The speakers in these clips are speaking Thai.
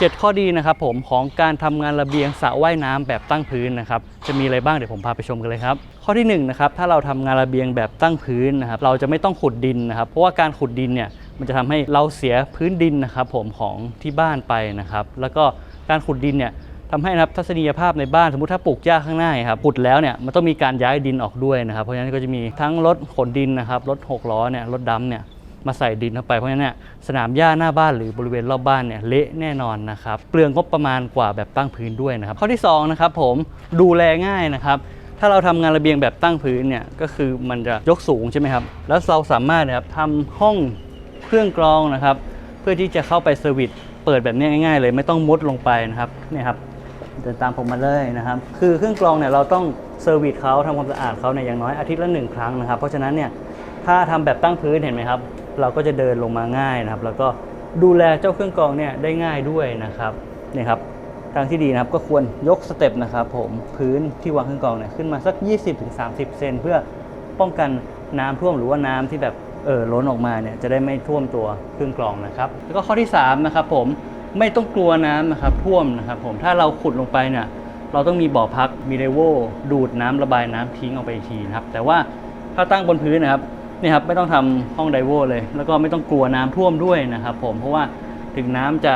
7 ข้อดีนะครับผมของการทำงานระเบียงสระว่ายน้ำแบบตั้งพื้นนะครับจะมีอะไรบ้างเดี๋ยวผมพาไปชมกันเลยครับ ข้อที่1นงนะครับถ้าเราทำงานระเบียงแบบตั้งพื้นนะครับเราจะไม่ต้องขุดดินนะครับ เพราะว่าการขุดดินเนี่ยมันจะทำให้เราเสียพื้นดินนะครับผมของที่บ้านไปนะครับ แล้วก็การขุดดินเนี่ยทำให้นะครับทัศนียภาพในบ้านสมมติถ้าปลูกหญ้าข้างหน้าครับขุดแล้วเนี่ยมันต้องมีการย้ายดินออกด้วยนะครับ เพราะฉะนั้นก็จะมีทั้งรถขนดินนะครับรถหกล้อเนี่ยรถดำเนี่ย มาใส่ดินเข้าไปเพราะฉะนั้นเนี่ยสนามหญ้าหน้าบ้านหรือบริเวณรอบบ้านเนี่ยเละแน่นอนนะครับเปลืองงบประมาณกว่าแบบตั้งพื้นด้วยนะครับข้อที่2นะครับผมดูแลง่ายนะครับถ้าเราทำงานระเบียงแบบตั้งพื้นเนี่ยก็คือมันจะยกสูงใช่ไหมครับแล้วเราสามารถนะครับทำห้องเครื่องกรองนะครับเพื่อที่จะเข้าไปเซอร์วิสเปิดแบบนี้ง่ายๆเลยไม่ต้องมุดลงไปนะครับเนี่ยครับเดินตามผมมาเลยนะครับ คือเครื่องกรองเนี่ยเราต้องเซอร์วิสเขาทำความสะอาดเขาเนี่ยอย่างน้อยอาทิตย์ละหนึ่งครั้งนะครับ เพราะฉะนั้นเนี่ยถ้าทำแบบตั้งพื้นเห็นไหมครับ เราก็จะเดินลงมาง่ายนะครับ แล้วก็ดูแลเจ้าเครื่องกรองเนี่ยได้ง่ายด้วยนะครับนี่ครับทางที่ดีนะครับก็ควรยกสเต็ปนะครับผมพื้นที่วางเครื่องกรองเนี่ยขึ้นมาสัก 20-30 เซนเพื่อป้องกันน้ำท่วมหรือว่าน้ำที่แบบเออล้นออกมาเนี่ยจะได้ไม่ท่วมตัวเครื่องกรองนะครับ แล้วก็ข้อที่3นะครับผมไม่ต้องกลัวน้ำนะครับท่วมนะครับผมถ้าเราขุดลงไปเนี่ยเราต้องมีบ่อพักมีไดโวดูดน้ำระบายน้ำทิ้งออกไปอีกทีนะครับแต่ว่าถ้าตั้งบนพื้นนะครับ นี่ครับไม่ต้องทำห้องไดโวเลย แล้วก็ไม่ต้องกลัวน้ำท่วมด้วยนะครับผมเพราะว่าถึงน้ำจะ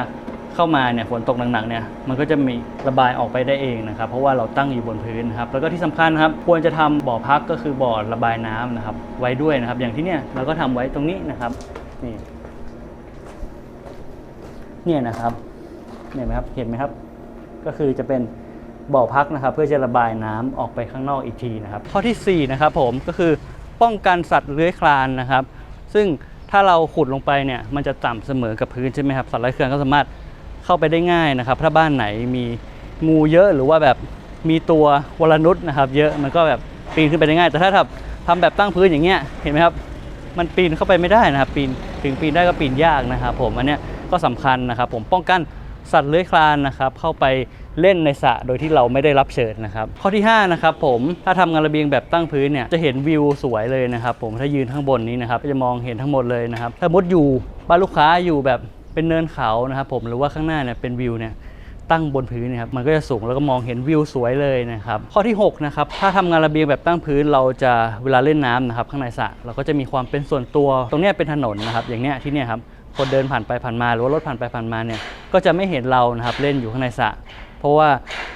เข้ามาเนี่ยฝนตกหนักๆเนี่ยมันก็จะมีระบายออกไปได้เองนะครับ เพราะว่าเราตั้งอยู่บนพื้นนครับแล้วก็ที่สำคัญครับ ควรจะทำบ่อพักก็คือบ่อระบายน้ำนะครับ ไว้ด้วยนะครับ อย่างที่เนี่ยเราก็ทำไว้ตรงนี้นะครับนี่เนี่ยนะครับเห็นไหมครับเห็นไหมครับ ก็คือจะเป็นบ่อพักนะครับ เพื่อจะระบายน้ำออกไปข้างนอกอีกทีนะครับ ข้อทีสี่4นะครับผมก็คือ ป้องกันสัตว์เลื้อยคลานนะครับ ซึ่งถ้าเราขุดลงไปเนี่ยมันจะต่ำเสมอกับพื้นใช่ไหมครับสัตว์เลื้อยคลานก็สามารถเข้าไปได้ง่ายนะครับ ถ้าบ้านไหนมีงูเยอะหรือว่าแบบมีตัววรนุษย์นะครับ เยอะมันก็แบบปีนขึ้นไปได้ง่าย แต่ถ้าทำทำแบบตั้งพื้นอย่างเงี้ยเห็นไหมครับมันปีนเข้าไปไม่ได้นะครับ ปีนถึงปีนได้ก็ปีนยากนะครับ ผมอันเนี้ยก็สำคัญนะครับ ผมป้องกัน สัตว์เลื้อยคลานนะครับเข้าไปเล่นในสระโดยที่เราไม่ได้รับเชิญนะครับ ข้อที่5นะครับผมถ้าทำงานระเบียงแบบตั้งพื้นเนี่ยจะเห็นวิวสวยเลยนะครับผมถ้ายืนข้างบนนี้นะครับจะมองเห็นทั้งหมดเลยนะครับถ้ามุดอยู่บ้านลูกค้าอยู่แบบเป็นเนินเขานะครับผมหรือว่าข้างหน้าเนี่ยเป็นวิวเนี่ยตั้งบนพื้นนะครับมันก็จะสูงแล้วก็มองเห็นวิวสวยเลยนะครับข้อที่6นะครับถ้าทำงานระเบียงแบบตั้งพื้นเราจะเวลาเล่นน้ำนะครับข้างในสระเราก็จะมีความเป็นส่วนตัว ตรงเนี้ยเป็นถนนนะครับอย่างเนี้ยที่เนี้ยครับ คนเดินผ่านไปผ่านมา หรือว่ารถผ่านไปผ่านมาเนี่ยก็จะไม่เห็นเรานะครับเล่นอยู่ข้างในสระเพราะว่า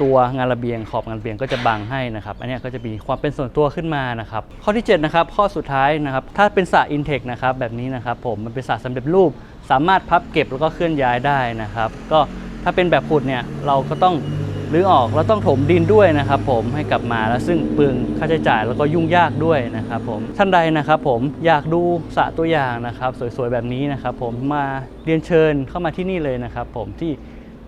ตัวงานระเบียงขอบงานระเบียงก็จะบังให้นะครับอันนี้ก็จะมีความเป็นส่วนตัวขึ้นมานะครับข้อที่7นะครับข้อสุดท้ายนะครับถ้าเป็นสระอินเทคนะครับแบบนี้นะครับผมมันเป็นสระสำเร็จรูป สามารถพับเก็บแล้วก็เคลื่อนย้ายได้นะครับ ก็ถ้าเป็นแบบขุดเนี่ยเราก็ต้อง หรือออกแล้วต้องถมดินด้วยนะครับผมให้กลับมาแล้วซึ่งเปลืองค่าใช้จ่ายแล้วก็ยุ่งยากด้วยนะครับผมท่านใดนะครับผมอยากดูสระตัวอย่างนะครับสวยๆแบบนี้นะครับผมมาเรียนเชิญเข้ามาที่นี่เลยนะครับผมที่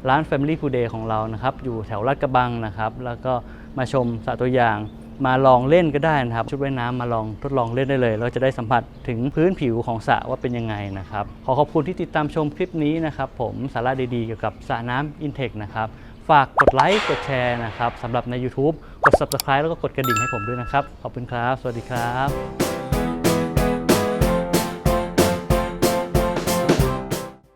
ร้าน Family Food Day ของเรานะครับอยู่แถวลาดกระบังนะครับแล้วก็มาชมสระตัวอย่างมาลองเล่นก็ได้นะครับ ชุดว่ายน้ำมาลองทดลองเล่นได้เลยเราจะได้สัมผัสถึงพื้นผิวของสระว่าเป็นยังไงนะครับ ขอขอบคุณที่ติดตามชมคลิปนี้นะครับ ผมสาระดีๆเกี่ยวกับสระน้ำ Intech นะครับ ฝากกดไลค์กดแชร์นะครับสำหรับใน YouTube กด Subscribe แล้วก็กดกระดิ่งให้ผมด้วยนะครับ ขอบคุณครับ สวัสดีครับ